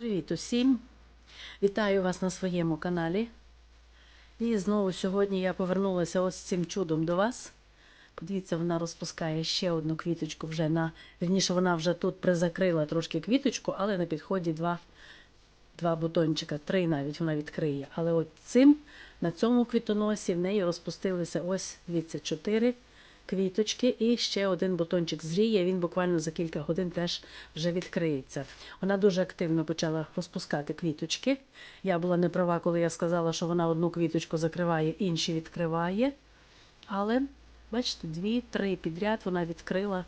Привіт усім! Вітаю вас на своєму каналі. І знову сьогодні я повернулася ось цим чудом до вас. Подивіться, вона розпускає ще одну квіточку вже на. Вірніше, вона вже тут призакрила трошки квіточку, але на підході два, два бутончика, три навіть вона відкриє. Але от цим, на цьому квітоносі в неї розпустилися ось, дивіться, чотири квіточки і ще один бутончик зріє. Він буквально за кілька годин теж вже відкриється. Вона дуже активно почала розпускати квіточки. Я була не права, коли я сказала, що вона одну квіточку закриває, інші відкриває. Але, бачите, дві-три підряд вона відкрила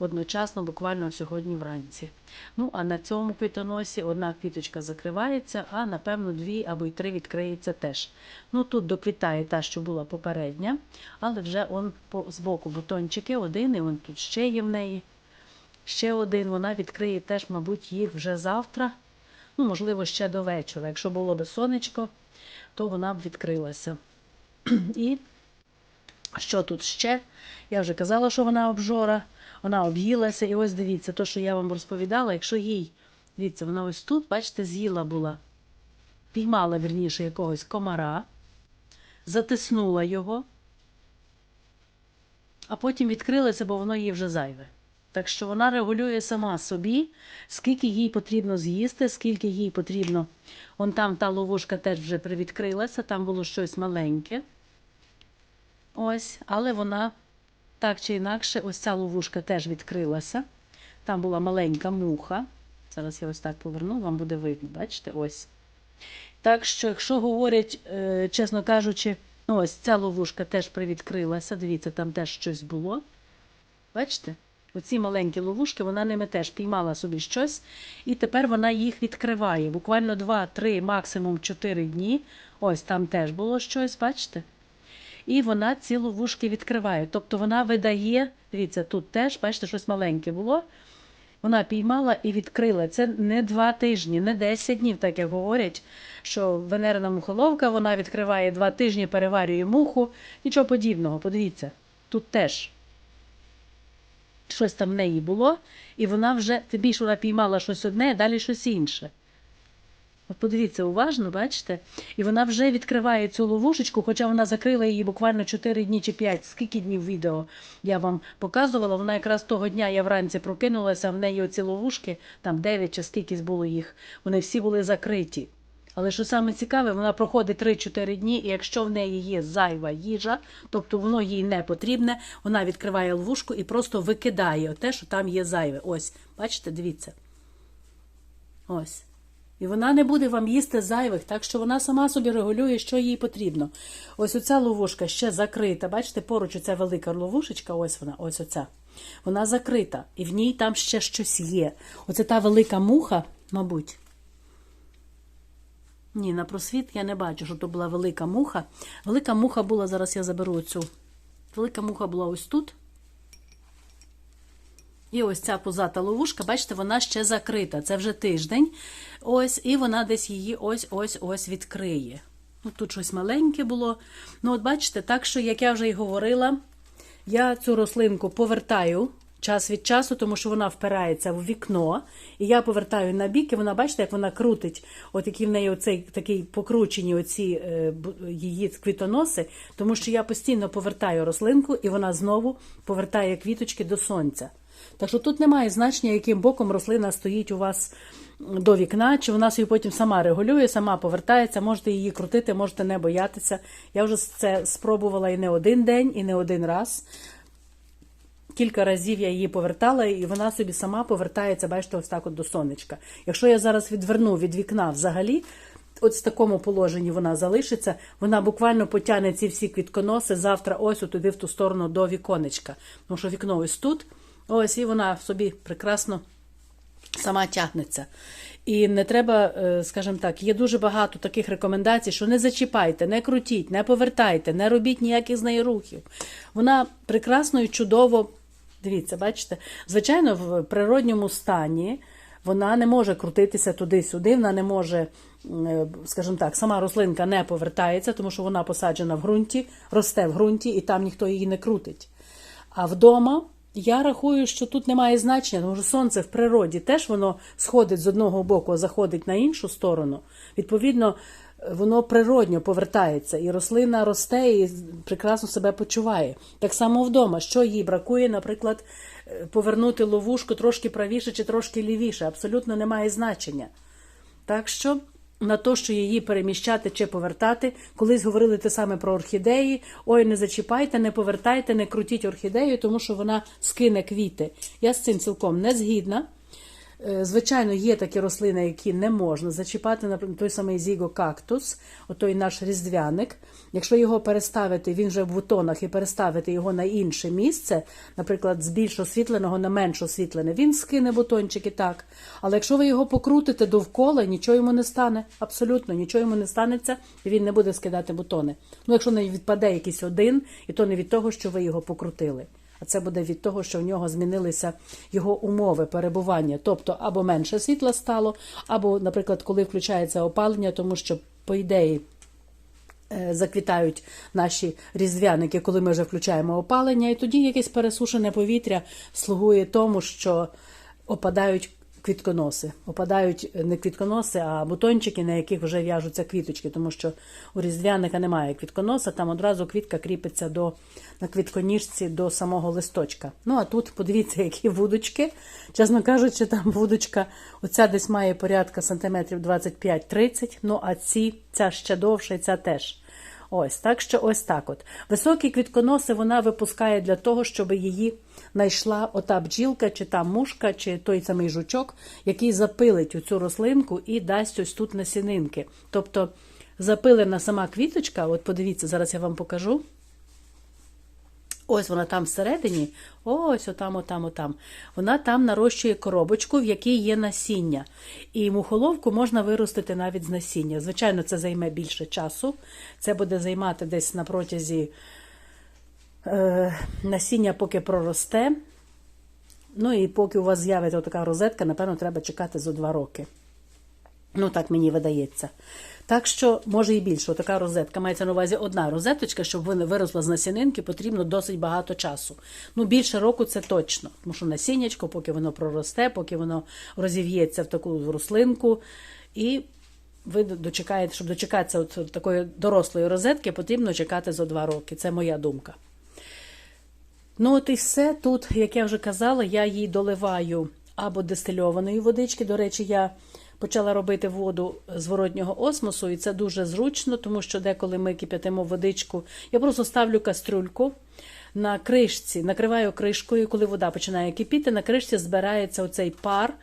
одночасно, буквально сьогодні вранці. Ну, а на цьому квітоносі одна квіточка закривається, а напевно дві або й три відкриється теж. Ну тут доквітає та, що була попередня, але вже он по збоку бутончики один, і он тут ще є в неї. Ще один, вона відкриє теж, мабуть, їх вже завтра. Ну, можливо, ще до вечора. Якщо було би сонечко, то вона б відкрилася. І що тут ще? Я вже казала, що вона обжора, вона об'їлася. І ось дивіться, то, що я вам розповідала, якщо їй, дивіться, вона ось тут, бачите, з'їла була, піймала, вірніше, якогось комара, затиснула його, а потім відкрилася, бо воно їй вже зайве. Так що вона регулює сама собі, скільки їй потрібно з'їсти, скільки їй потрібно. Он там та ловушка теж вже привідкрилася, там було щось маленьке. Ось, але вона так чи інакше, ось ця ловушка теж відкрилася. Там була маленька муха. Зараз я ось так поверну, вам буде видно, бачите, ось. Так що, якщо говорять, е, чесно кажучи, ну ось ця ловушка теж привідкрилася. Дивіться, там теж щось було. Бачите? Оці маленькі ловушки, вона ними теж піймала собі щось, і тепер вона їх відкриває. Буквально 2-3, максимум 4 дні. Ось там теж було щось, бачите? І вона ці ловушки відкриває. Тобто вона видає, дивіться, тут теж, бачите, щось маленьке було. Вона піймала і відкрила. Це не два тижні, не 10 днів, так як говорять, що венерна мухоловка вона відкриває два тижні, переварює муху. Нічого подібного. Подивіться, тут теж щось там в неї було, і вона вже, тим більше вона піймала щось одне, а далі щось інше. От подивіться уважно, бачите? І вона вже відкриває цю ловушечку, хоча вона закрила її буквально 4 дні чи 5. Скільки днів відео я вам показувала. Вона якраз того дня я вранці прокинулася, в неї оці ловушки, там 9 чи скільки було їх, вони всі були закриті. Але що саме цікаве, вона проходить 3-4 дні, і якщо в неї є зайва їжа, тобто воно їй не потрібне, вона відкриває ловушку і просто викидає те, що там є зайве. Ось, бачите, дивіться. Ось. І вона не буде вам їсти зайвих, так що вона сама собі регулює, що їй потрібно. Ось оця ловушка ще закрита. Бачите, поруч оця велика ловушечка, ось вона, ось оця. Вона закрита, і в ній там ще щось є. Оце та велика муха, мабуть. Ні, на просвіт я не бачу, що то була велика муха. Велика муха була, зараз я заберу цю. Велика муха була ось тут. І ось ця позата ловушка, бачите, вона ще закрита. Це вже тиждень. Ось, і вона десь її ось-ось-ось відкриє. Ну, Тут щось маленьке було. Ну, от бачите, так що, як я вже і говорила, я цю рослинку повертаю час від часу, тому що вона впирається в вікно. І я повертаю на бік, і вона, бачите, як вона крутить, от які в неї оцей такий покручені оці е, її квітоноси, тому що я постійно повертаю рослинку, і вона знову повертає квіточки до сонця. Так що тут немає значення, яким боком рослина стоїть у вас до вікна, чи вона собі потім сама регулює, сама повертається, можете її крутити, можете не боятися. Я вже це спробувала і не один день, і не один раз. Кілька разів я її повертала, і вона собі сама повертається, бачите, ось так от до сонечка. Якщо я зараз відверну від вікна взагалі, от в такому положенні вона залишиться, вона буквально потягне ці всі квітконоси завтра ось туди в ту сторону до віконечка. Тому що вікно ось тут, ось і вона собі прекрасно сама тягнеться. І не треба, е, скажімо так, є дуже багато таких рекомендацій, що не зачіпайте, не крутіть, не повертайте, не робіть ніяких з неї рухів. Вона прекрасно і чудово, дивіться, бачите, звичайно, в природньому стані вона не може крутитися туди-сюди, вона не може, е, скажімо так, сама рослинка не повертається, тому що вона посаджена в ґрунті, росте в ґрунті, і там ніхто її не крутить. А вдома Я рахую, що тут немає значення, тому що сонце в природі теж воно сходить з одного боку, а заходить на іншу сторону. Відповідно, воно природньо повертається, і рослина росте і прекрасно себе почуває. Так само вдома, що їй бракує, наприклад, е, повернути ловушку трошки правіше чи трошки лівіше. Абсолютно немає значення. Так що на те, що її переміщати чи повертати, колись говорили те саме про орхідеї. Ой, не зачіпайте, не повертайте, не крутіть орхідею, тому що вона скине квіти. Я з цим цілком не згідна. Е, Звичайно, є такі рослини, які не можна зачіпати, наприклад, той самий зігокактус, отой наш різдвяник. Якщо його переставити, він вже в бутонах і переставити його на інше місце, наприклад, з більш освітленого на менш освітлене, він скине бутончики так. Але якщо ви його покрутите довкола, нічого йому не стане. Абсолютно нічого йому не станеться, і він не буде скидати бутони. Ну, якщо не відпаде якийсь один, і то не від того, що ви його покрутили. А це буде від того, що в нього змінилися його умови перебування. Тобто або менше світла стало, або, наприклад, коли включається опалення, тому що, по ідеї, е, заквітають наші різдвяники, коли ми вже включаємо опалення, і тоді якесь пересушене повітря слугує тому, що опадають квітконоси. Опадають не квітконоси, а бутончики, на яких вже в'яжуться квіточки, тому що у різдвяника немає квітконоса, там одразу квітка кріпиться до, на квітконіжці до самого листочка. Ну а тут подивіться, які вудочки. Чесно кажучи, там вудочка, оця десь має порядка сантиметрів 25-30, ну а ці, ця ще довша і ця теж. Ось так що ось так. от. Високі квітконоси вона випускає для того, щоб її знайшла ота бджілка, чи та мушка, чи той самий жучок, який запилить цю рослинку і дасть ось тут насінинки. Тобто запилена сама квіточка, от подивіться, зараз я вам покажу. Ось вона там всередині, ось отам, отам, отам. Вона там нарощує коробочку, в якій є насіння. І мухоловку можна виростити навіть з насіння. Звичайно, це займе більше часу. Це буде займати десь на протязі насіння, поки проросте. Ну і поки у вас з'явиться така розетка, напевно, треба чекати за два роки. Ну, так мені видається. Так що, може і більше, така розетка. Мається на увазі одна розеточка, щоб вона виросла з насінинки, потрібно досить багато часу. Ну, більше року це точно. Тому що насіннячко, поки воно проросте, поки воно розів'ється в таку рослинку. І ви дочекаєте, щоб дочекатися от такої дорослої розетки, потрібно чекати за два роки. Це моя думка. Ну, от і все. Тут, як я вже казала, я їй доливаю або дистильованої водички. До речі, я почала робити воду зворотнього осмосу, і це дуже зручно, тому що деколи ми кип'ятимо водичку. Я просто ставлю кастрюльку на кришці, накриваю кришкою, коли вода починає кипіти, на кришці збирається оцей пар.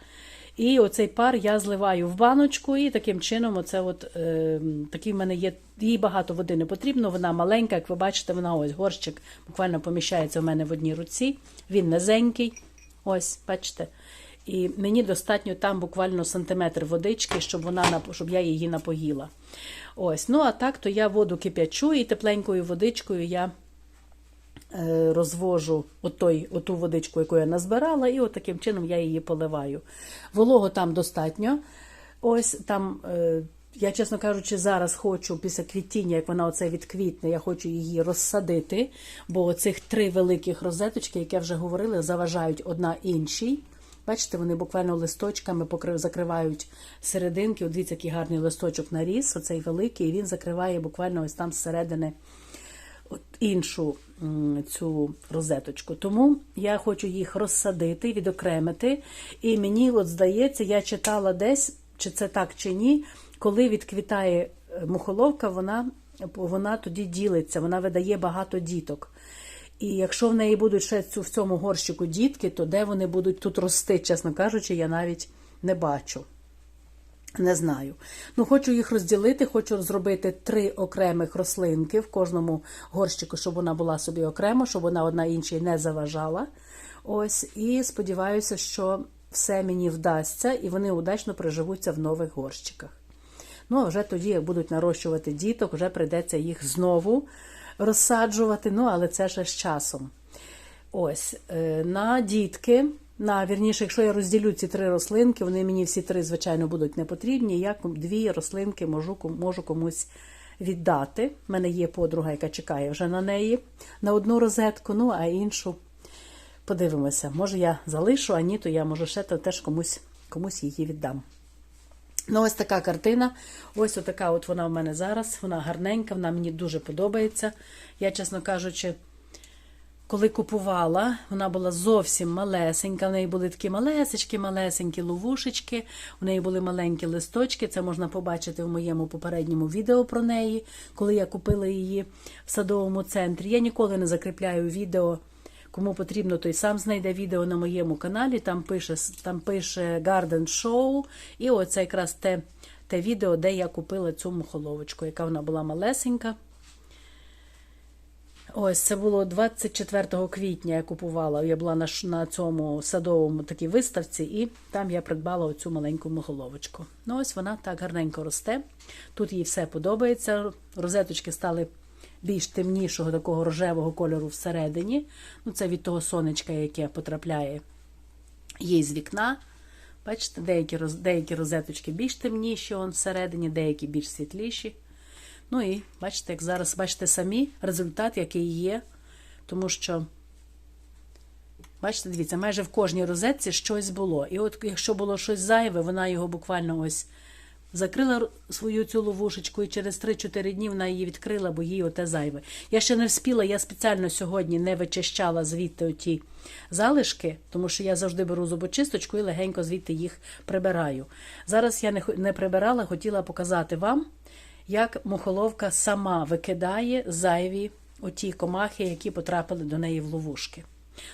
І оцей пар я зливаю в баночку, і таким чином, оце от е, такий в мене є. Їй багато води не потрібно. Вона маленька, як ви бачите, вона ось горщик буквально поміщається в мене в одній руці. Він низенький. Ось, бачите. І мені достатньо там буквально сантиметр водички, щоб вона щоб я її напоїла. Ось, ну а так, то я воду кип'ячу і тепленькою водичкою я розвожу отой, оту водичку, яку я назбирала, і от таким чином я її поливаю. Волого там достатньо. Ось там. Е, я, чесно кажучи, зараз хочу після квітіння, як вона оце відквітне, я хочу її розсадити, бо цих три великих розеточки, як я вже говорила, заважають одна іншій. Бачите, вони буквально листочками покрив, закривають серединки. От дивіться, який гарний листочок наріс, оцей великий, і він закриває буквально ось там зсередини іншу цю розеточку. Тому я хочу їх розсадити, відокремити. І мені от здається, я читала десь, чи це так, чи ні, коли відквітає мухоловка, вона, вона тоді ділиться, вона видає багато діток. І якщо в неї будуть ще цю, в цьому горщику дітки, то де вони будуть тут рости, чесно кажучи, я навіть не бачу. Не знаю. Ну, хочу їх розділити, хочу зробити три окремих рослинки в кожному горщику, щоб вона була собі окремо, щоб вона одна іншій не заважала. Ось, і сподіваюся, що все мені вдасться, і вони удачно приживуться в нових горщиках. Ну, а вже тоді, як будуть нарощувати діток, вже прийдеться їх знову розсаджувати, ну, але це ще з часом. Ось, е, на дітки, на вірніше, якщо я розділю ці три рослинки, вони мені всі три, звичайно, будуть не потрібні. Я дві рослинки можу, можу комусь віддати. У мене є подруга, яка чекає вже на неї на одну розетку, ну а іншу Подивимося, може я залишу, а ні, то я може ще теж комусь, комусь її віддам. Ну, ось така картина. Ось така от вона в мене зараз. Вона гарненька, вона мені дуже подобається. Я, чесно кажучи, коли купувала, вона була зовсім малесенька. В неї були такі малесечки, малесенькі ловушечки, у неї були маленькі листочки. Це можна побачити в моєму попередньому відео про неї, коли я купила її в садовому центрі. Я ніколи не закріпляю відео. Кому потрібно, той сам знайде відео на моєму каналі. Там пише там пише Garden Show. І оце якраз те, те відео, де я купила цю мухоловочку, яка вона була малесенька. Ось це було 24 квітня. Я купувала. Я була на, на цьому садовому такій виставці, і там я придбала оцю маленьку мухоловочку. Ну, ось вона так гарненько росте. Тут їй все подобається. Розеточки стали більш темнішого, такого рожевого кольору всередині. Ну, це від того сонечка, яке потрапляє їй з вікна. Бачите, деякі, деякі розеточки більш темніші он всередині, деякі більш світліші. Ну і бачите, як зараз бачите самі результат, який є. Тому що, бачите, дивіться, майже в кожній розетці щось було. І от якщо було щось зайве, вона його буквально ось закрила свою цю ловушечку, і через 3-4 дні вона її відкрила, бо їй оте зайве. Я ще не вспіла, я спеціально сьогодні не вичищала звідти оті залишки, тому що я завжди беру зубочисточку і легенько звідти їх прибираю. Зараз я не прибирала, хотіла показати вам, як мухоловка сама викидає зайві оті комахи, які потрапили до неї в ловушки.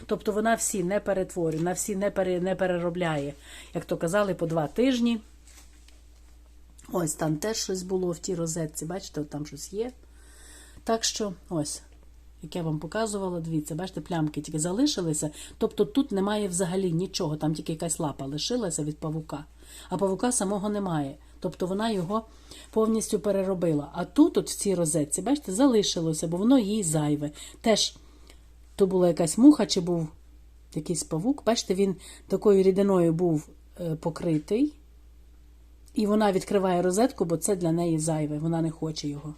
Тобто вона всі не перетворює, на всі не, пере, не переробляє, як то казали, по два тижні. Ось там теж щось було в тій розетці, бачите, там щось є. Так що, ось, як я вам показувала, дивіться, бачите, плямки тільки залишилися. Тобто тут немає взагалі нічого, там тільки якась лапа лишилася від павука, а павука самого немає. Тобто вона його повністю переробила. А тут, от в цій розетці, бачите, залишилося, бо воно їй зайве. Теж то була якась муха чи був якийсь павук. Бачите, він такою рідиною був е, покритий. І вона відкриває розетку, бо це для неї зайве, вона не хоче його.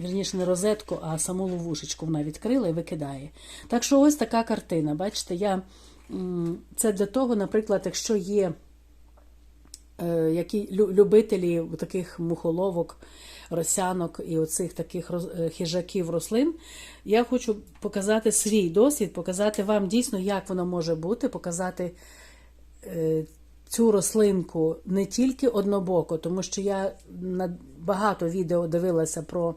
Вірніше, не розетку, а саму ловушечку вона відкрила і викидає. Так що ось така картина. Бачите, я, це для того, наприклад, якщо є які любителі таких мухоловок, росянок і оцих таких е, хижаків рослин, я хочу показати свій досвід, показати вам дійсно, як воно може бути, показати е, цю рослинку не тільки однобоко, тому що я на багато відео дивилася про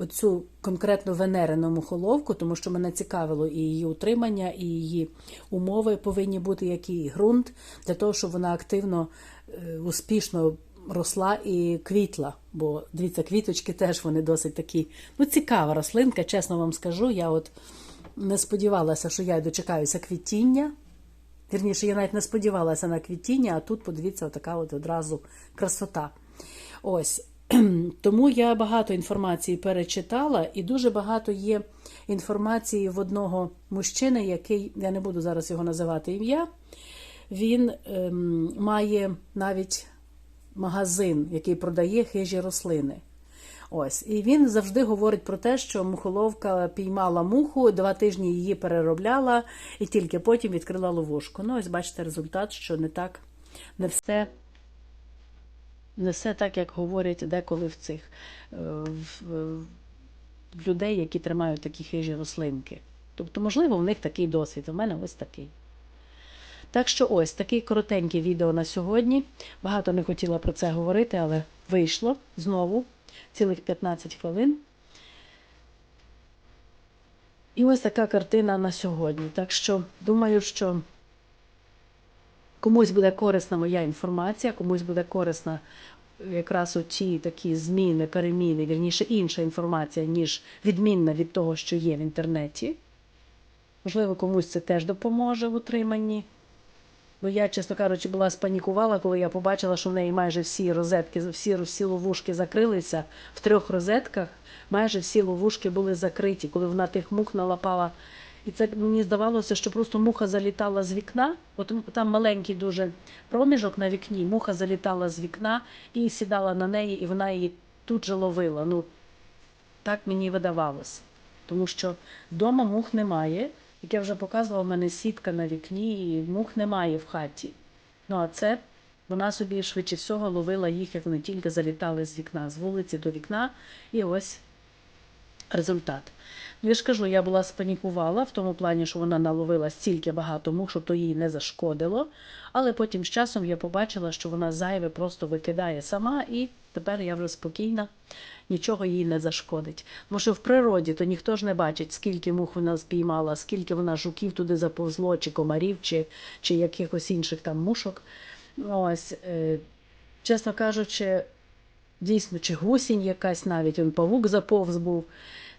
оцю конкретну венерену мухоловку, тому що мене цікавило і її утримання, і її умови повинні бути, який ґрунт, для того, щоб вона активно, е, успішно росла і квітла. Бо дивіться, квіточки теж вони досить такі. Ну, цікава рослинка, чесно вам скажу. Я от не сподівалася, що я дочекаюся квітіння. Вірніше, я навіть не сподівалася на квітіння, а тут, подивіться, отака от одразу красота. Ось. Тому я багато інформації перечитала, і дуже багато є інформації в одного мужчини, який, я не буду зараз його називати ім'я, він ем, має навіть магазин, який продає хижі рослини. Ось, і він завжди говорить про те, що мухоловка піймала муху, два тижні її переробляла і тільки потім відкрила ловушку. Ну, ось бачите результат, що не так, не все, не все так, як говорять деколи в цих е, в, в людей, які тримають такі хижі рослинки. Тобто, можливо, в них такий досвід. У мене ось такий. Так що ось такий коротенький відео на сьогодні. Багато не хотіла про це говорити, але вийшло знову цілих 15 хвилин. І ось така картина на сьогодні. Так що думаю, що комусь буде корисна моя інформація, комусь буде корисна якраз оці такі зміни, переміни, вірніше інша інформація, ніж відмінна від того, що є в інтернеті. Можливо, комусь це теж допоможе в утриманні. Бо я, чесно кажучи, була спанікувала, коли я побачила, що в неї майже всі розетки, всі, всі ловушки закрилися. В трьох розетках майже всі ловушки були закриті, коли вона тих мух налапала. І це мені здавалося, що просто муха залітала з вікна. От там маленький дуже проміжок на вікні. Муха залітала з вікна і сідала на неї, і вона її тут же ловила. Ну, так мені видавалося. Тому що вдома мух немає, Як я вже показувала, в мене сітка на вікні, і мух немає в хаті. Ну а це вона собі швидше всього ловила їх, як вони тільки залітали з вікна, з вулиці до вікна, і ось результат. Ну, я ж кажу, я була спанікувала в тому плані, що вона наловила стільки багато мух, що то їй не зашкодило. Але потім з часом я побачила, що вона зайве просто викидає сама, і тепер я вже спокійна, нічого їй не зашкодить. Тому що в природі то ніхто ж не бачить, скільки мух вона спіймала, скільки вона жуків туди заповзло, чи комарів, чи, чи якихось інших там мушок. Ось, е, чесно кажучи, дійсно, чи гусінь якась навіть, он павук заповз був.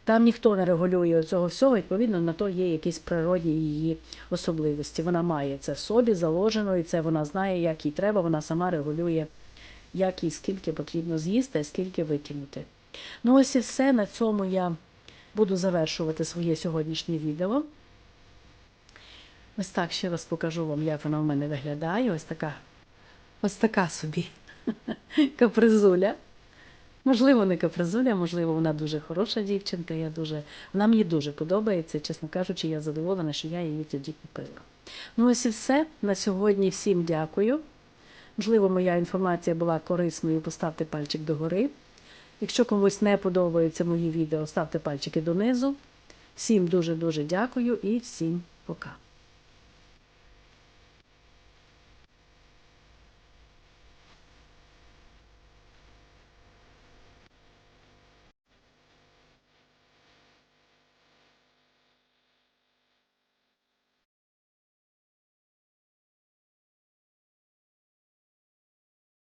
Там ніхто не регулює цього всього, відповідно, на то є якісь природні її особливості. Вона має це в собі заложено, і це вона знає, як їй треба, вона сама регулює, як і скільки потрібно з'їсти, а скільки викинути. Ну, ось і все. На цьому я буду завершувати своє сьогоднішнє відео. Ось так ще раз покажу вам, як вона в мене виглядає. Ось така, ось така собі капризуля. Можливо, не капризуля, можливо, вона дуже хороша дівчинка. Я дуже... Вона мені дуже подобається. Чесно кажучи, я задоволена, що я її тоді купила. Ну, ось і все. На сьогодні всім дякую. Можливо, моя інформація була корисною. Поставте пальчик догори. Якщо комусь не подобаються мої відео, ставте пальчики донизу. Всім дуже-дуже дякую і всім пока.